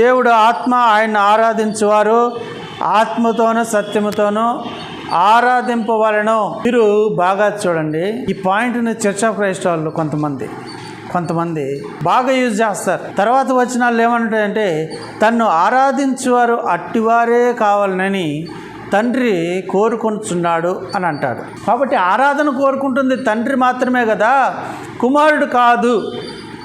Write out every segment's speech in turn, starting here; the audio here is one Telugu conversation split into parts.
దేవుడు ఆత్మ ఆయన ఆరాధించువారు. ఆత్మతోనూ సత్యముతోనూ ఆరాధింపవలను మీరు బాగా చూడండి. ఈ పాయింట్ని చర్చ్ ఆఫ్ క్రైస్ట్ వాళ్ళు కొంతమంది కొంతమంది బాగా యూజ్ చేస్తారు. తర్వాత వచ్చిన వాళ్ళు ఏమంటారంటే తన్ను ఆరాధించేవారు అట్టివారే కావాలని తండ్రి కోరుకుంటున్నాడు అని అంటాడు కాబట్టి ఆరాధన కోరుకుంటుంది తండ్రి మాత్రమే కదా కుమారుడు కాదు.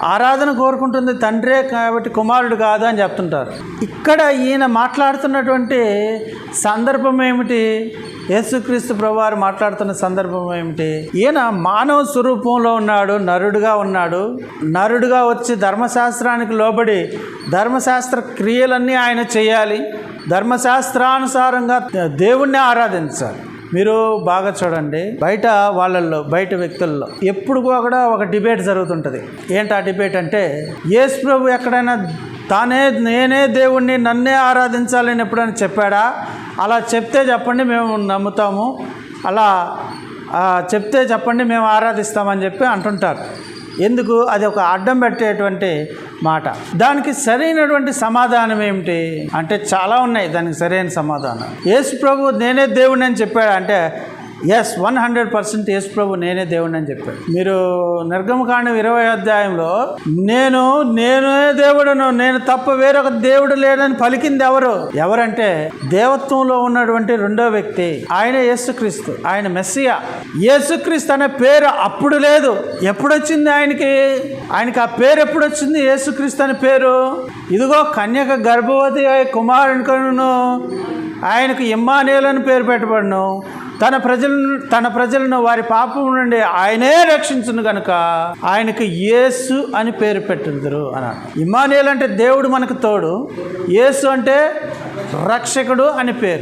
ఆరాధన కోరుకుంటుంది తండ్రే కాబట్టి కుమారుడు కాదు అని చెప్తుంటారు. ఇక్కడ ఈయన మాట్లాడుతున్నటువంటి సందర్భం ఏమిటి? యేసుక్రీస్తు ప్రభువారు మాట్లాడుతున్న సందర్భం ఏమిటి? ఈయన మానవ స్వరూపంలో ఉన్నాడు నరుడుగా ఉన్నాడు. నరుడుగా వచ్చి ధర్మశాస్త్రానికి లోబడి ధర్మశాస్త్ర క్రియలన్నీ ఆయన చేయాలి. ధర్మశాస్త్రానుసారంగా దేవుణ్ణి ఆరాధించాలి. మీరు బాగా చూడండి. బయట వాళ్ళల్లో బయట వ్యక్తుల్లో ఎప్పుడు కూడా ఒక డిబేట్ జరుగుతుంటుంది. ఏంటి ఆ డిబేట్ అంటే యేసు ప్రభు ఎక్కడైనా తానే నేనే దేవుణ్ణి నన్నే ఆరాధించాలని ఎప్పుడైనా చెప్పాడా? అలా చెప్తే చెప్పండి మేము నమ్ముతాము. అలా చెప్తే చెప్పండి మేము ఆరాధిస్తామని చెప్పి అంటుంటారు. ఎందుకు? అది ఒక అడ్డం పెట్టేటువంటి మాట. దానికి సరైనటువంటి సమాధానం ఏమిటి? అంటే చాలా ఉన్నాయి దానికి సరైన సమాధానం. యేసు ప్రభు నేనే దేవుడిని అని చెప్పాడు అంటే yes one hundred percent Yesu ప్రభు నేనే దేవుడిని అని చెప్పాడు. మీరు నిర్గమకాండం ఇరవై అధ్యాయంలో నేను నేనే దేవుడును నేను తప్ప వేరొక దేవుడు లేడని పలికింది ఎవరు? ఎవరంటే దేవత్వంలో ఉన్నటువంటి రెండో వ్యక్తి ఆయన యేసుక్రీస్తు ఆయన మెస్సియా. యేసుక్రీస్తు అనే పేరు అప్పుడు లేదు. ఎప్పుడొచ్చింది ఆయనకి? ఆయనకి ఆ పేరు ఎప్పుడు వచ్చింది యేసుక్రీస్తు అనే పేరు? ఇదిగో కన్యక గర్భవతి కుమారునికను ఆయనకు ఇమ్మానేలని పేరు పెట్టబడును. తన ప్రజలను తన ప్రజలను వారి పాపం నుండి ఆయనే రక్షించును గనుక ఆయనకు యేసు అని పేరు పెట్టిందరు అన్నాడు ఇమానియల్ అంటే దేవుడు మనకు తోడు. యేసు అంటే రక్షకుడు అని పేరు.